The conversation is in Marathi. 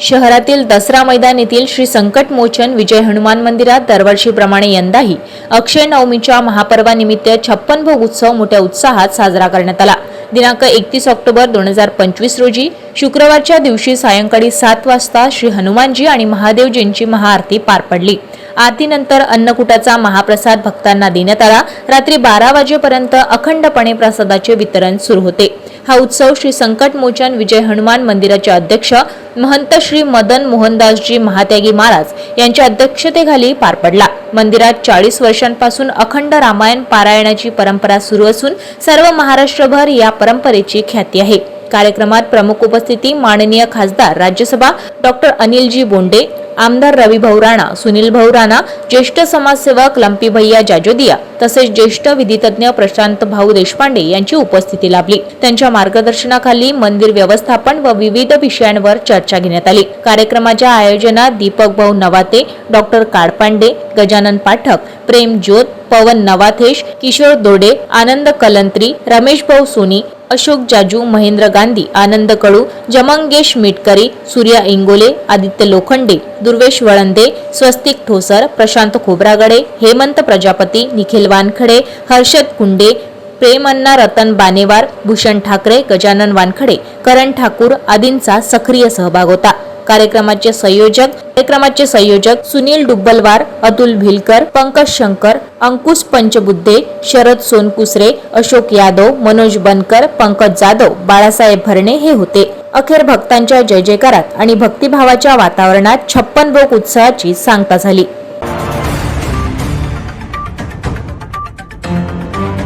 शहरातील दसरा मैदान येथील श्री संकटमोचन विजय हनुमान मंदिरात दरवर्षीप्रमाणे यंदाही अक्षय नवमीच्या महापर्वानिमित्त छप्पन भोग उत्सव मोठ्या उत्साहात साजरा करण्यात आला. दिनांक एकतीस ऑक्टोबर दोन हजार पंचवीस रोजी शुक्रवारच्या दिवशी सायंकाळी सात वाजता श्री हनुमानजी आणि महादेवजींची महाआरती पार पडली. आरतीनंतर अन्नकूटाचा महाप्रसाद भक्तांना देण्यात आला. रात्री बारा वाजेपर्यंत अखंडपणे प्रसादाचे वितरण सुरू होते. हा उत्सव श्री संकटमोचन विजय हनुमान मंदिराचे अध्यक्ष महंत श्री मदन मोहनदासजी महात्यागी महाराज यांच्या अध्यक्षतेखाली पार पडला. मंदिरात चाळीस वर्षांपासून अखंड रामायण पारायणाची परंपरा सुरू असून सर्व महाराष्ट्रभर या परंपरेची ख्याती आहे. कार्यक्रमात प्रमुख उपस्थिती माननीय खासदार राज्यसभा डॉक्टर अनिलजी बोंडे आमदार रविभाऊ राणा सुनील भाऊ राणा ज्येष्ठ समाजसेवक लंपी भैया जाजोदिया तसेच ज्येष्ठ विधितज्ञ प्रशांत भाऊ देशपांडे यांची उपस्थिती लाभली. त्यांच्या मार्गदर्शनाखाली मंदिर व्यवस्थापन व विविध विषयांवर चर्चा घेण्यात आली. कार्यक्रमाच्या आयोजनात दीपक भाऊ नवाते डॉक्टर काडपांडे गजानन पाठक प्रेम ज्योत पवन नवाथेश किशोर दोडे आनंद कलंत्री रमेश भाऊ सोनी अशोक जाजू महेंद्र गांधी आनंद कळू जमंगेश मिटकरी सूर्या इंगोले आदित्य लोखंडे दुर्वेश वळंदे स्वस्तिक ठोसर प्रशांत खोब्रागडे हेमंत प्रजापती निखिल वानखडे हर्षद कुंडे प्रेमन्ना रतन बानेवार भूषण ठाकरे गजानन वानखडे करण ठाकूर आदींचा सक्रिय सहभाग होता. कार्यक्रमाचे संयोजक कार्यक्रमाचे संयोजक सुनील डुब्बलवार अतुल भिलकर पंकज शंकर अंकुश पंचबुद्धे शरद सोनकुसरे अशोक यादव मनोज बनकर पंकज जाधव बाळासाहेब भरणे हे होते. अखेर भक्तांच्या जय जयकारात आणि भक्तिभावाच्या वातावरणात छप्पन भोग उत्सवाची सांगता झाली.